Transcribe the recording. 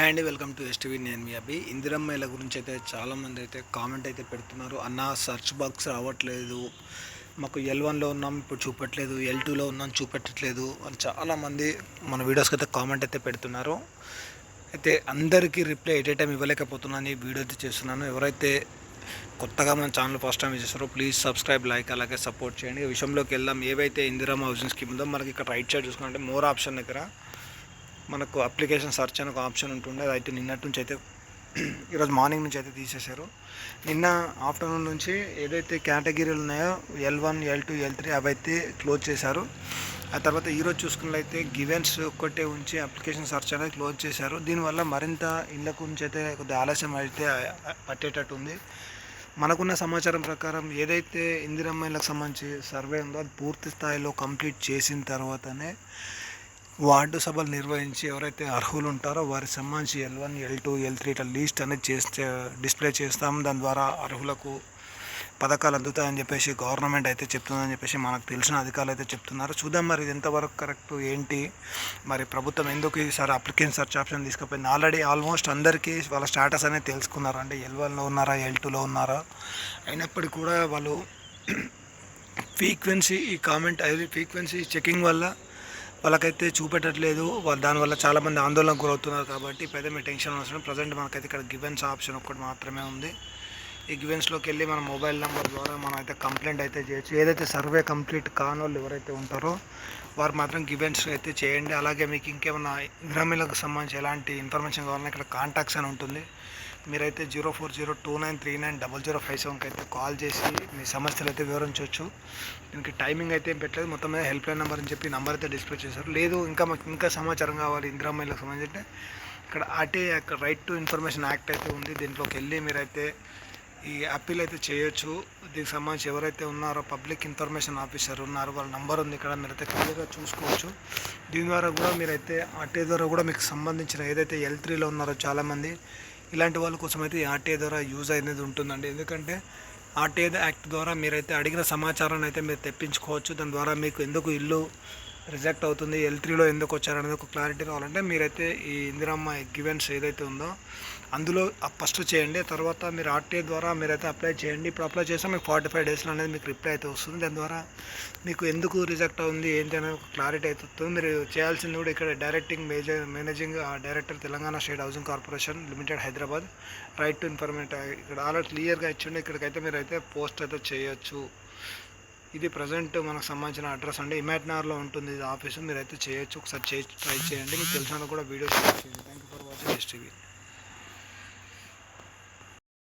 Hi అండి welcome to STV నేను మీ అభి. ఇందిరమ్మల గురించి అయితే చాలామంది అయితే కామెంట్ అయితే పెడుతున్నారు. అన్న సర్చ్ బాక్స్ రావట్లేదు. మాకు ఎల్ వన్లో ఉన్నాం ఇప్పుడు చూపెట్టలేదు ఎల్ టూలో ఉన్నాం చూపెట్టట్లేదు అని చాలామంది మన వీడియోస్కి అయితే కామెంట్ అయితే పెడుతున్నారు. అయితే అందరికీ రిప్లై ఎట్ ఏ టైం ఇవ్వలేకపోతున్నాను వీడియో అయితే చేస్తున్నాను. ఎవరైతే కొత్తగా మన ఛానల్ ఫస్ట్ టైం చేస్తారో ప్లీజ్ సబ్స్క్రైబ్ లైక్ అలాగే సపోర్ట్ చేయండి. ఈ విషయంలోకి వెళ్దాం. ఏవైతే ఇందిరమ్మ హౌసింగ్ స్కీమ్ ఉందో మనకి ఇక్కడ రైట్ సైడ్ చూసుకుంటే మోర్ ఆప్షన్ దగ్గర మనకు అప్లికేషన్ సెర్చ్ అని ఒక ఆప్షన్ ఉంటుండే. అది అయితే నిన్నటి నుంచి అయితే ఈరోజు మార్నింగ్ నుంచి అయితే తీసేశారు. నిన్న ఆఫ్టర్నూన్ నుంచి ఏదైతే కేటగిరీలు ఉన్నాయో L one L two L three అవి అయితే క్లోజ్ చేశారు. ఆ తర్వాత ఈరోజు చూసుకున్నట్లయితే గివెన్స్ ఒక్కటే ఉంచి అప్లికేషన్ సెర్చ్ అనేది క్లోజ్ చేశారు. దీనివల్ల మరింత ఇళ్ళ గురించి అయితే కొద్దిగా ఆలస్యం అయితే పట్టేటట్టు ఉంది. మనకున్న సమాచారం ప్రకారం ఏదైతే ఇందిరమ్మాయిలకు సంబంధించి సర్వే ఉందో అది పూర్తి స్థాయిలో కంప్లీట్ చేసిన తర్వాతనే వార్డు సభలు నిర్వహించి ఎవరైతే అర్హులు ఉంటారో వారికి సంబంధించి L one L two L three ఇట్లా లీస్ట్ అనేది చేస్తే డిస్ప్లే చేస్తాం. దాని ద్వారా అర్హులకు పథకాలు అందుతాయని చెప్పేసి గవర్నమెంట్ అయితే చెప్తుందని చెప్పేసి మనకు తెలిసిన అధికారులు అయితే చెప్తున్నారు. చూద్దాం మరి ఇది ఎంతవరకు కరెక్ట్ ఏంటి? మరి ప్రభుత్వం ఎందుకు ఈసారి అప్లికేషన్ సర్చ్ ఆప్షన్ తీసుకుపోయింది? ఆల్రెడీ ఆల్మోస్ట్ అందరికీ వాళ్ళ స్టాటస్ అనేది తెలుసుకున్నారు. అంటే ఎల్ వన్లో ఉన్నారా ఎల్ టూలో ఉన్నారా? అయినప్పటికీ కూడా వాళ్ళు ఫ్రీక్వెన్సీ ఈ కామెంట్ అది ఫ్రీక్వెన్సీ చెకింగ్ వల్ల వాళ్ళకైతే చూపెట్టట్లేదు. వాళ్ళు దానివల్ల చాలామంది ఆందోళనకు గురవుతున్నారు కాబట్టి పెద్ద మీ టెన్షన్ అవసరం. ప్రజెంట్ మనకైతే ఇక్కడ గివెన్స్ ఆప్షన్ ఒక్కటి మాత్రమే ఉంది. ఈ గివెన్స్లోకి వెళ్ళి మన మొబైల్ నెంబర్ ద్వారా మనం అయితే కంప్లైంట్ అయితే చేయొచ్చు. ఏదైతే సర్వే కంప్లీట్ కాని వాళ్ళు ఎవరైతే ఉంటారో వారు మాత్రం గివెన్స్ అయితే చేయండి. అలాగే మీకు ఇంకేమైనా గ్రామీణకు సంబంధించి ఎలాంటి ఇన్ఫర్మేషన్ కావాలన్నా ఇక్కడ కాంటాక్ట్స్ అని ఉంటుంది. మీరైతే zero four zero two nine three nine double zero five సెవెన్కి అయితే కాల్ చేసి మీ సమస్యలు అయితే వివరించవచ్చు. దీనికి టైమింగ్ అయితే ఏం పెట్టలేదు. మొత్తం మీద హెల్ప్ లైన్ నెంబర్ అని చెప్పి నెంబర్ అయితే డిస్ప్లే చేశారు. లేదు ఇంకా మాకు ఇంకా సమాచారం కావాలి. ఇందిరామయ్యలకు సంబంధించి అంటే ఇక్కడ RT right to information act అయితే ఉంది. దీంట్లోకి వెళ్ళి మీరైతే ఈ అప్పీల్ అయితే చేయొచ్చు. దీనికి సంబంధించి ఎవరైతే ఉన్నారో పబ్లిక్ ఇన్ఫర్మేషన్ ఆఫీసర్ ఉన్నారో వాళ్ళ నంబర్ ఉంది ఇక్కడ. మీరైతే క్లియర్గా చూసుకోవచ్చు. దీని ద్వారా కూడా మీరైతే ఆర్టీఐ ద్వారా కూడా మీకు సంబంధించిన ఏదైతే ఎల్ త్రీలో ఉన్నారో చాలామంది ఇలాంటి వాళ్ళ కోసం అయితే ఆర్టీఐ ద్వారా యూజ్ అనేది ఉంటుందండి. ఎందుకంటే ఆర్టీఐ యాక్ట్ ద్వారా మీరైతే అడిగిన సమాచారాన్ని అయితే మీరు తెప్పించుకోవచ్చు. దాని ద్వారా మీకు ఎందుకు ఇల్లు రిజెక్ట్ అవుతుంది ఎల్ త్రీలో ఎందుకు వచ్చారనేది ఒక క్లారిటీ కావాలంటే మీరైతే ఈ ఇందిరమ్మ గివెన్స్ ఏదైతే ఉందో అందులో ఫస్ట్ చేయండి తర్వాత మీరు ఆర్టీఏ ద్వారా మీరైతే అప్లై చేయండి. ఇప్పుడు అప్లై చేస్తే మీకు ఫార్టీ ఫైవ్ డేస్లో అనేది మీకు రిప్లై అయితే వస్తుంది. దాని ద్వారా మీకు ఎందుకు రిజెక్ట్ అవుతుంది ఏంటి అనేది ఒక క్లారిటీ అయితే వస్తుంది. మీరు చేయాల్సింది కూడా ఇక్కడ directing major managing director Telangana state housing corporation limited Hyderabad right to information ఇక్కడ ఆల్రెడీ క్లియర్గా ఇచ్చిండి. ఇక్కడికైతే మీరు అయితే పోస్ట్ అయితే చేయొచ్చు. ఇది ప్రజెంట్ మనకు సంబంధించిన అడ్రస్ అండి. ఇమాట్నార్లో ఉంటుంది ఇది ఆఫీసు. మీరు అయితే చేయొచ్చు. ఒకసారి చేసి ట్రై చేయండి. మీకు తెలిసిన కూడా వీడియో షేర్ చేయండి. Thank you for watching STV